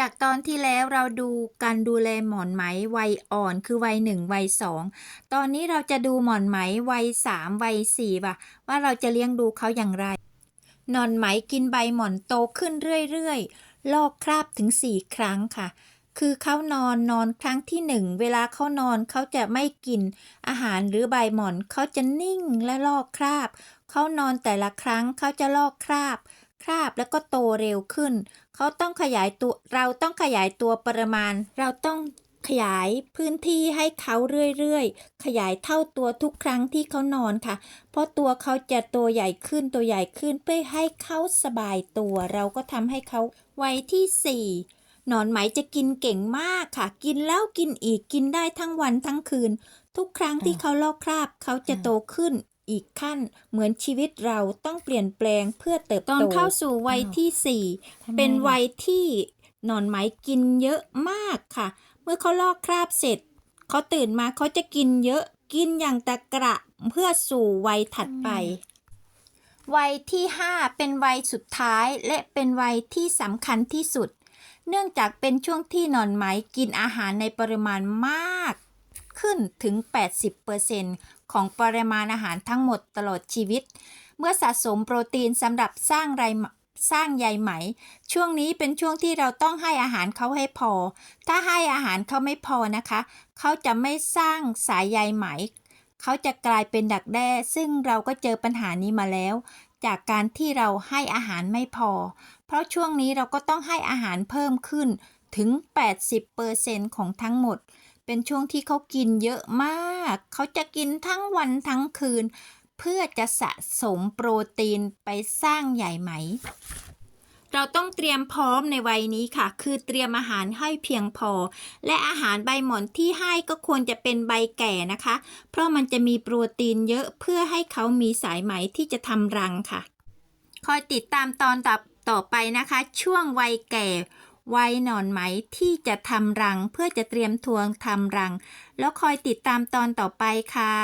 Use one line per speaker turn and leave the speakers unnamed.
จากตอนที่แล้วเราดูการดูแลหมอนไหมวัยอ่อนคือวัยหนึ่งวัยสองตอนนี้เราจะดูหมอนไหมวัยสามวัยสี่ป่ะ ว่าเราจะเลี้ยงดูเขาอย่างไรหนอนไหมกินใบหมอนโตขึ้นเรื่อยๆลอกคราบถึงสี่ครั้งค่ะ คือเขานอนนอนครั้งที่หนึ่งเวลาเขานอนเขาจะไม่กิน อาหารหรือใบหมอนเขาจะนิ่งและลอกคราบเขานอนแต่ละครั้งเขาจะลอกคราบ คราบแล้วก็โตเร็วขึ้น เขาต้องขยายตัว เราต้องขยายตัวประมาณ เราต้องขยายพื้นที่ให้เขาเรื่อยๆ ขยายเท่าตัวทุกครั้งที่เขานอนค่ะ เพราะตัวเขาจะตัวใหญ่ขึ้นตัวใหญ่ขึ้นเพื่อให้เขาสบายตัว เราก็ทำให้เขาวัยที่สี่หนอนไหมจะกินเก่งมากค่ะ กินแล้วกินอีกกินได้ทั้งวันทั้งคืน ทุกครั้งที่เขาลอกคราบเขาจะโตขึ้น อีกขั้นเหมือนชีวิตเราต้องเปลี่ยนแปลงเพื่อเติบโตตอนเข้าสู่วัยที่สี่เป็นวัยที่หนอนไหมกินเยอะมากค่ะ เมื่อเขาลอกคราบเสร็จเขาตื่นมาเขาจะกินเยอะกินอย่างตะกระเพื่อสู่วัยถัดไป วัยที่ 5 เป็นวัยสุดท้ายและเป็นวัยที่สำคัญที่สุด เนื่องจากเป็นช่วงที่หนอนไหมกินอาหารในปริมาณมาก ขึ้นถึง 80%ของปริมาณอาหารทั้งหมดตลอดชีวิต เมื่อสะสมโปรตีนสำหรับสร้างไรสร้างใยไหม ช่วงนี้เป็นช่วงที่เราต้องให้อาหารเขาให้พอ ถ้าให้อาหารเขาไม่พอนะคะ เขาจะไม่สร้างสายใยไหม เขาจะกลายเป็นดักแด้ ซึ่งเราก็เจอปัญหานี้มาแล้ว จากการที่เราให้อาหารไม่พอ เพราะช่วงนี้เราก็ต้องให้อาหารเพิ่มขึ้นถึง 80%ของทั้งหมด เป็นช่วงที่เขากินเยอะมาก เขาจะกินทั้งวันทั้งคืน เพื่อจะสะสมโปรตีนไปสร้างใยไหม เราต้องเตรียมพร้อมในวัยนี้ค่ะ คือเตรียมอาหารให้เพียงพอ และอาหารใบหม่อนที่ให้ก็ควรจะเป็นใบแก่นะคะ เพราะมันจะมีโปรตีนเยอะเพื่อให้เขามีสายไหมที่จะทำรังค่ะ คอยติดตามตอนต่อต่อไปนะคะ ช่วงวัยแก่ วัยหนอนไหมที่จะทำรังเพื่อจะเตรียมทวงทำรัง แล้วคอยติดตามตอนต่อไปค่ะ